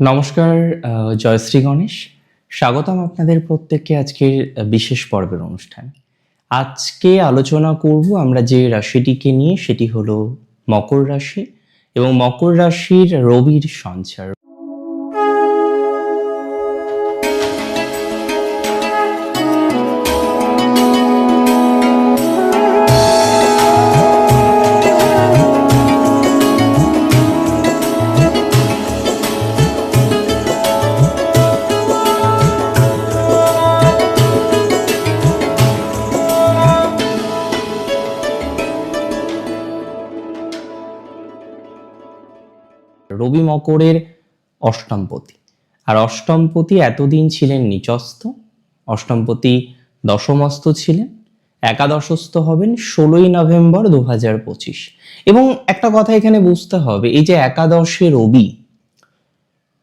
নমস্কার জয়শ্রী গণেশ। স্বাগতম আপনাদের প্রত্যেককে আজকের বিশেষ পর্বের অনুষ্ঠান। আজকে আলোচনা করব আমরা যে রাশিটিকে নিয়ে, সেটি হলো মকর রাশি এবং মকর রাশির রবির সঞ্চার। রবি মকরের অষ্টমপতি। আর অষ্টমপতি এতদিন ছিলেন নিচস্থ, অষ্টমপতি দশমস্ত ছিলেন, একাদশস্থ হবেন ষোলোই নভেম্বর দু হাজার পঁচিশ। এবং একটা কথা এখানে বুঝতে হবে, এই যে একাদশে রবি,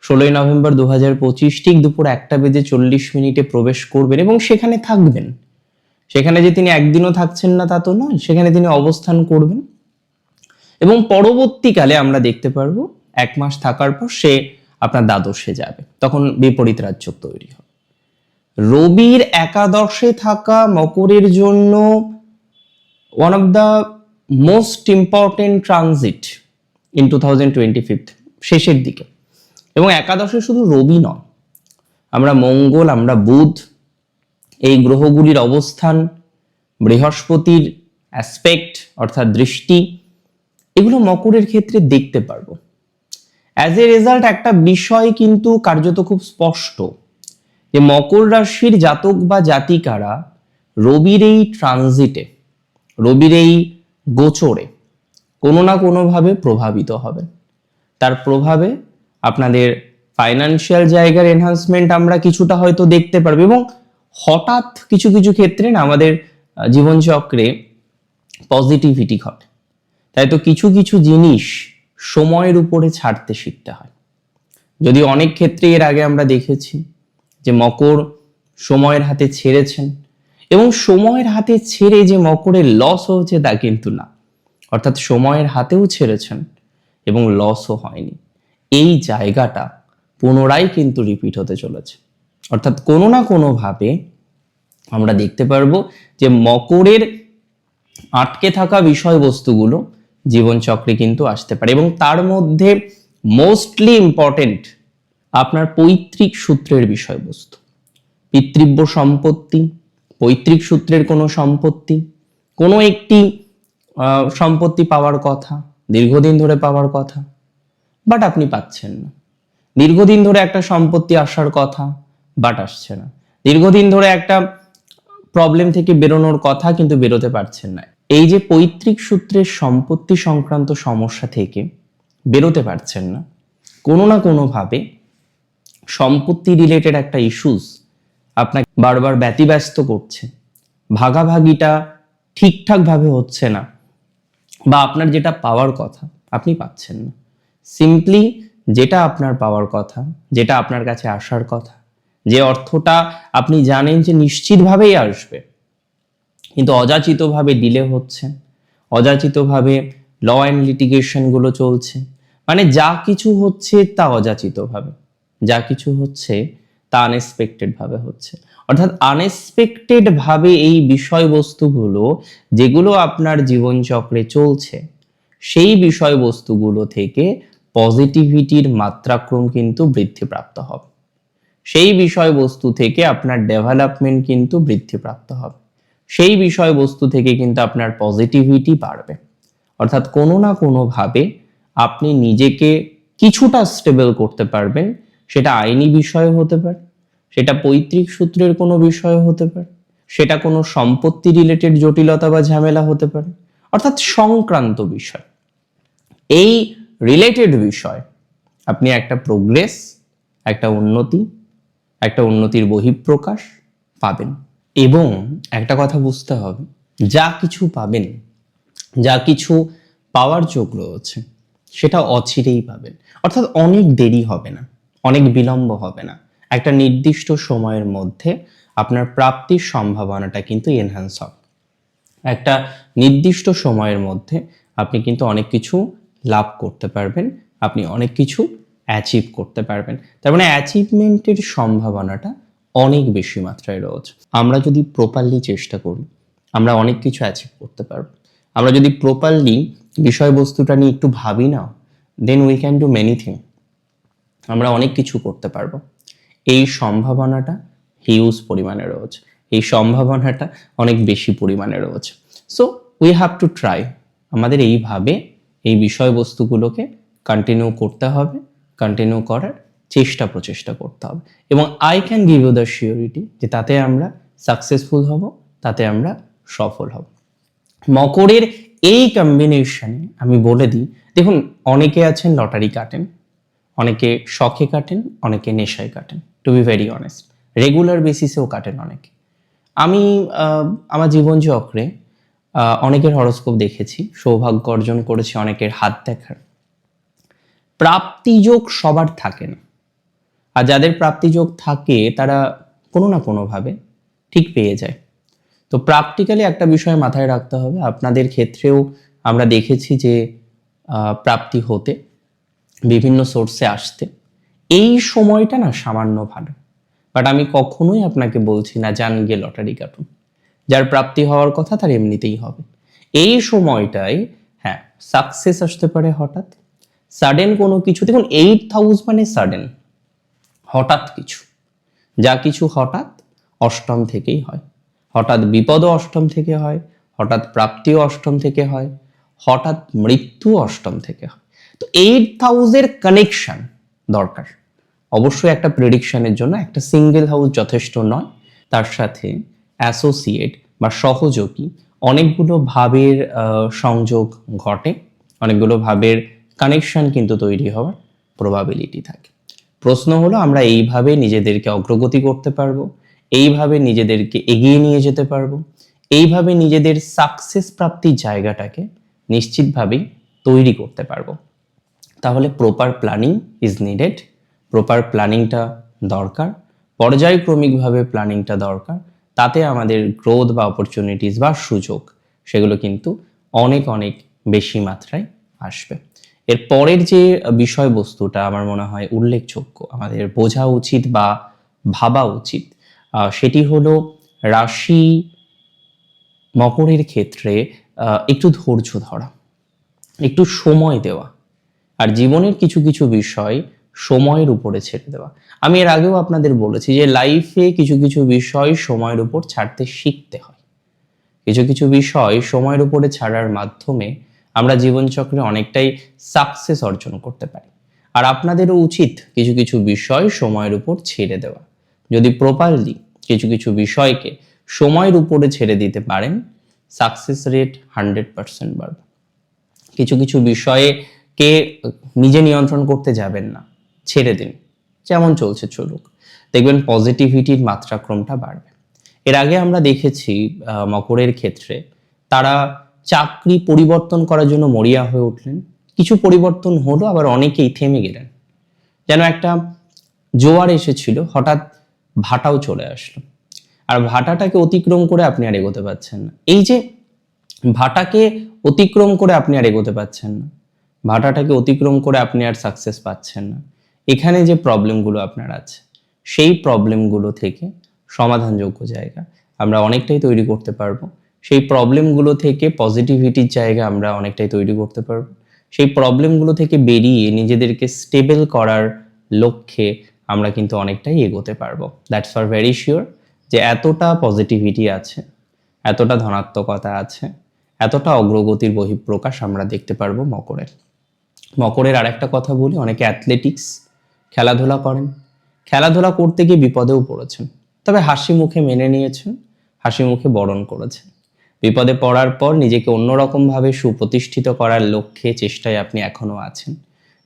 ষোলোই নভেম্বর দু হাজার পঁচিশ ঠিক দুপুর একটা বেজে চল্লিশ মিনিটে প্রবেশ করবেন এবং সেখানে থাকবেন। সেখানে যে তিনি একদিনও থাকছেন না তা তো নয়, সেখানে তিনি অবস্থান করবেন। এবং পরবর্তীকালে আমরা দেখতে পারব এক মাস থাকার পর সে আপনার দ্বাদশে যাবে। তখন বিপরীত রাজ্য তৈরি হবে। রবির একাদশে থাকা মকরের জন্য one of the most important transit in two thousand twenty fifth শেষের দিকে। এবং একাদশে শুধু রবি নয়, আমরা মঙ্গল, আমরা বুধ, এই গ্রহগুলির অবস্থান, বৃহস্পতির অ্যাসপেক্ট অর্থাৎ দৃষ্টি, এগুলো মকরের ক্ষেত্রে দেখতে পারব। অ্যাজ এ রেজাল্ট একটা বিষয় কিন্তু কার্যত খুব স্পষ্ট যে মকর রাশির জাতক বা জাতিকারা রবির এই ট্রানজিটে রবির এই গোচরে কোনো না কোনোভাবে প্রভাবিত হবেন। তার প্রভাবে আপনাদের ফাইনান্সিয়াল জায়গার এনহান্সমেন্ট আমরা কিছুটা হয়তো দেখতে পারব এবং হঠাৎ কিছু কিছু ক্ষেত্রে না আমাদের জীবনচক্রে পজিটিভিটি ঘটে। তাই তো কিছু কিছু জিনিস সময়ের উপরে ছাড়তে শিখতে হয়। যদি অনেক ক্ষেত্রে এর আগে আমরা দেখেছি যে মকর সময়ের হাতে ছেড়েছেন এবং সময়ের হাতে ছেড়ে যে মকরের লস হয়েছে তা কিন্তু না। অর্থাৎ সময়ের হাতেও ছেড়েছেন এবং লসও হয়নি। এই জায়গাটা পুনরায় কিন্তু রিপিট হতে চলেছে। অর্থাৎ কোনো না কোনোভাবে আমরা দেখতে পারব যে মকরের আটকে থাকা বিষয়বস্তুগুলো জীবনচক্রে কিন্তু আসতে পারে। এবং তার মধ্যে মোস্টলি ইম্পর্টেন্ট আপনার পৈতৃক সূত্রের বিষয়বস্তু। পিতৃব্য সম্পত্তি, পৈতৃক সূত্রের কোনো সম্পত্তি, কোনো একটি সম্পত্তি পাওয়ার কথা, দীর্ঘদিন ধরে পাওয়ার কথা বাট আপনি পাচ্ছেন না। দীর্ঘদিন ধরে একটা সম্পত্তি আসার কথা বাট আসছে না। দীর্ঘদিন ধরে একটা প্রবলেম থেকে বেরোনোর কথা কিন্তু বেরোতে পারছেন না। এই যে পৈতৃক সূত্রের সম্পত্তি সংক্রান্ত সমস্যা থেকে বেরোতে পারছেন না। কোনো না কোনোভাবে সম্পত্তি রিলেটেড একটা ইস্যুস আপনাকে বারবার ব্যতিব্যস্ত করছে। ভাগাভাগিটা ঠিকঠাকভাবে হচ্ছে না বা আপনার যেটা পাওয়ার কথা আপনি পাচ্ছেন না। সিম্পলি যেটা আপনার পাওয়ার কথা, যেটা আপনার কাছে আসার কথা, যে অর্থটা আপনি জানেন যে নিশ্চিতভাবেই আসবে। কিন্তু অযাচিতভাবে ডিলে হচ্ছে। অযাচিতভাবে ল অ্যান্ড লিটিগেশনগুলো চলছে। মানে যা কিছু হচ্ছে তা অযাচিতভাবে। যা কিছু হচ্ছে তা আনএক্সপেক্টেড ভাবে হচ্ছে। অর্থাৎ আনএক্সপেক্টেড ভাবে এই বিষয়বস্তুগুলো, যেগুলো আপনার জীবনচক্রে চলছে, সেই বিষয়বস্তুগুলো থেকে পজিটিভিটির মাত্রাক্রম কিন্তু বৃদ্ধিপ্রাপ্ত হবে। সেই বিষয়বস্তু থেকে আপনার ডেভেলপমেন্ট কিন্তু বৃদ্ধিপ্রাপ্ত হবে। সেই বিষয়বস্তু থেকে কিন্তু আপনার পজিটিভিটি বাড়বে। অর্থাৎ কোনো না কোনোভাবে আপনি নিজেকে কিছুটা স্টেবল করতে পারবেন, সেটা আইনি বিষয় হতে পারে, সেটা পৈতৃক সূত্রের কোনো বিষয় হতে পারে, সেটা কোনো সম্পত্তি রিলেটেড জটিলতা বা ঝামেলা হতে পারে, অর্থাৎ সংক্রান্ত বিষয়। এই রিলেটেড বিষয়, আপনি একটা প্রোগ্রেস একটা উন্নতি, একটা উন্নতির বহিঃপ্রকাশ পাবেন। এবং একটা কথা বুঝতে হবে, যা কিছু পাবেন, যা কিছু পাওয়ার যোগ রয়েছে, সেটা অচিরেই পাবেন। অর্থাৎ অনেক দেরি হবে না, অনেক বিলম্ব হবে না। একটা নির্দিষ্ট সময়ের মধ্যে আপনার প্রাপ্তির সম্ভাবনাটা কিন্তু এনহ্যান্স হবে। একটা নির্দিষ্ট সময়ের মধ্যে আপনি কিন্তু অনেক কিছু লাভ করতে পারবেন, আপনি অনেক কিছু অ্যাচিভ করতে পারবেন। তার মানে অ্যাচিভমেন্টের সম্ভাবনাটা অনেক বেশি মাত্রায় রয়েছে। আমরা যদি প্রপারলি চেষ্টা করি, আমরা অনেক কিছু অ্যাচিভ করতে পারব। আমরা যদি প্রপারলি বিষয়বস্তুটা নিয়ে একটু ভাবি না then we can do many thing আমরা অনেক কিছু করতে পারব। এই সম্ভাবনাটা হিউজ পরিমাণে রয়েছে। এই সম্ভাবনাটা অনেক বেশি পরিমাণে রয়েছে। So we have to try আমাদের এইভাবে এই বিষয়বস্তুগুলোকে কন্টিনিউ করতে হবে কন্টিনিউ করার চেষ্টা প্রচেষ্টা করতে হবে। এবং I can give you the surety যে তাতে আমরা সাকসেসফুল হব, তাতে আমরা সফল হব। মকরের এই কম্বিনেশনে আমি বলে দিই, দেখুন, অনেকে আছেন লটারি কাটেন, অনেকে শখে কাটেন, অনেকে নেশায় কাটেন to be very honest regular বেসিসেও কাটেন অনেকে। আমি আমার জীবন চক্রে অনেকের হরস্কোপ দেখেছি, সৌভাগ্য অর্জন করেছি অনেকের হাত দেখার। প্রাপ্তিযোগ সবার থাকে না। আর যাদের প্রাপ্তিযোগ থাকে, তারা কোনো না কোনোভাবে ঠিক পেয়ে যায়। তো প্র্যাকটিক্যালি একটা বিষয় মাথায় রাখতে হবে। আপনাদের ক্ষেত্রেও আমরা দেখেছি যে প্রাপ্তি হতে, বিভিন্ন সোর্সে আসতে, এই সময়টা না সামান্য ভালো। বাট আমি কখনোই আপনাকে বলছি না যান গিয়ে লটারি কাটুন। যার প্রাপ্তি হওয়ার কথা, তার এমনিতেই হবে। এই সময়টায় হ্যাঁ সাকসেস আসতে পারে হঠাৎ। সাডেন কোনো কিছু, দেখুন এইট হাউস মানে সাডেন হঠাৎ কিছু। যা কিছু হঠাৎ অষ্টম থেকেই হয়। হঠাৎ বিপদও অষ্টম থেকে হয়, হঠাৎ প্রাপ্তিও অষ্টম থেকে হয়, হঠাৎ মৃত্যু অষ্টম থেকে হয়। তো এইট হাউসের কানেকশন দরকার। অবশ্যই একটা প্রেডিকশনের জন্য একটা সিঙ্গেল হাউস যথেষ্ট নয়। তার সাথে অ্যাসোসিয়েট বা সহযোগী অনেকগুলো ভাবের সংযোগ ঘটে। অনেকগুলো ভাবের কানেকশন কিন্তু তৈরি হওয়ার প্রবাবিলিটি থাকে। প্রশ্ন হলো, আমরা এইভাবে নিজেদেরকে অগ্রগতি করতে পারব? এইভাবে নিজেদেরকে এগিয়ে নিয়ে যেতে পারব? এইভাবে নিজেদের সাকসেস প্রাপ্তির জায়গাটাকে নিশ্চিতভাবেই তৈরি করতে পারব? তাহলে proper planning is needed proper প্ল্যানিংটা দরকার। পর্যায়ক্রমিকভাবে প্ল্যানিংটা দরকার। তাতে আমাদের গ্রোথ বা অপরচুনিটিস বা সুযোগ, সেগুলো কিন্তু অনেক অনেক বেশি মাত্রায় আসবে। এর পরের যে বিষয়বস্তুটা আমার মনে হয় উল্লেখযোগ্য, আমাদের বোঝা উচিত বা ভাবা উচিত সেটি হলো রাশি মকরের ক্ষেত্রে একটু ধৈর্য ধরা, একটু সময় দেওয়া আর জীবনের কিছু কিছু বিষয় সময়ের উপরে ছেড়ে দেওয়া। আমি এর আগেও আপনাদের বলেছি যে লাইফে কিছু কিছু বিষয় সময়ের উপর ছাড়তে শিখতে হয়। কিছু কিছু বিষয় সময়ের উপরে ছাড়ার মাধ্যমে আমরা জীবনচক্রে অনেকটাই সাকসেস অর্জন করতে পারি। আর আপনাদেরও উচিত কিছু কিছু বিষয় সময়ের উপর ছেড়ে দেওয়া। যদি প্রপারলি কিছু কিছু বিষয়কে সময়ের উপরে ছেড়ে দিতে পারেন সাকসেস রেট হান্ড্রেড পার্সেন্ট বাড়বে। কিছু কিছু বিষয়ে কে নিজে নিয়ন্ত্রণ করতে যাবেন না, ছেড়ে দিন। যেমন চলছে চলুক। দেখবেন পজিটিভিটির মাত্রাক্রমটা বাড়বে। এর আগে আমরা দেখেছি মকরের ক্ষেত্রে তারা চাকরি পরিবর্তন করার জন্য মরিয়া হয়ে উঠলেন। কিছু পরিবর্তন হলো, আবার অনেকেই থেমে গেলেন। যেন একটা জোয়ার এসেছিল, হঠাৎ ভাটাও চলে আসলো। আর ভাটাটাকে অতিক্রম করে আপনি আর এগোতে পারছেন না। এই যে ভাটাকে অতিক্রম করে আপনি আর এগোতে পারছেন না, ভাটাটাকে অতিক্রম করে আপনি আর সাকসেস পাচ্ছেন না। এখানে যে প্রবলেমগুলো আপনার আছে, সেই প্রবলেমগুলো থেকে সমাধানযোগ্য জায়গা আমরা অনেকটাই তৈরি করতে পারব। সেই প্রবলেমগুলো থেকে পজিটিভিটির জায়গা আমরা অনেকটাই তৈরি করতে পারব। সেই প্রবলেমগুলো থেকে বেরিয়ে নিজেদেরকে স্টেবল করার লক্ষ্যে আমরা কিন্তু অনেকটাই এগোতে পারব। দ্যাটস ফর ভেরি শিওর যে এতটা পজিটিভিটি আছে, এতটা ধনাত্মকতা আছে, এতটা অগ্রগতির বহিঃপ্রকাশ আমরা দেখতে পারব মকরের। মকরের আরেকটা কথা বলি, অনেকে অ্যাথলেটিক্স খেলাধুলা করেন। খেলাধুলা করতে গিয়ে বিপদেও পড়েছেন। তবে হাসি মুখে মেনে নিয়েছেন, হাসি মুখে বরণ করেছেন। বিপদে পড়ার পর নিজেকে অন্যরকমভাবে সুপ্রতিষ্ঠিত করার লক্ষ্যে চেষ্টায় আপনি এখনও আছেন।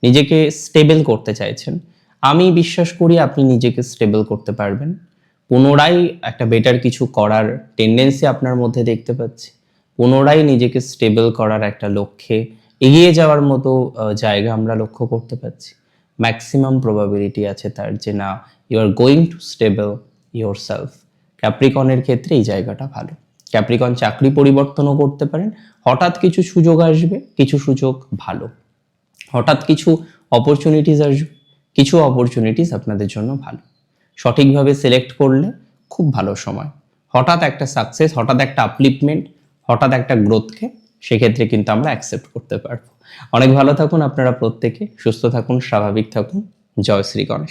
নিজেকে স্টেবল করতে চাইছেন। আমি বিশ্বাস করি আপনি নিজেকে স্টেবল করতে পারবেন। পুনরায় একটা বেটার কিছু করার টেন্ডেন্সি আপনার মধ্যে দেখতে পাচ্ছি। পুনরায় নিজেকে স্টেবল করার একটা লক্ষ্যে এগিয়ে যাওয়ার মতো জায়গা আমরা লক্ষ্য করতে পারছি ম্যাক্সিমাম প্রবাবিলিটি আছে তার যে না you are going to stable yourself ক্যাপ্রিকনের ক্ষেত্রে এই জায়গাটা ভালো। ক্যাপ্রিকন চাকরি পরিবর্তনও করতে পারেন। হঠাৎ কিছু সুযোগ আসবে, কিছু সুযোগ ভালো। হঠাৎ কিছু অপরচুনিটিস আসবে, কিছু অপরচুনিটিস আপনাদের জন্য ভালো। সঠিকভাবে সিলেক্ট করলে খুব ভালো সময়। হঠাৎ একটা সাকসেস হঠাৎ একটা আপলিপমেন্ট হঠাৎ একটা গ্রোথকে সেক্ষেত্রে কিন্তু আমরা অ্যাকসেপ্ট করতে পারব। অনেক ভালো থাকুন আপনারা প্রত্যেকে। সুস্থ থাকুন, স্বাভাবিক থাকুন। জয় শ্রী গণেশ।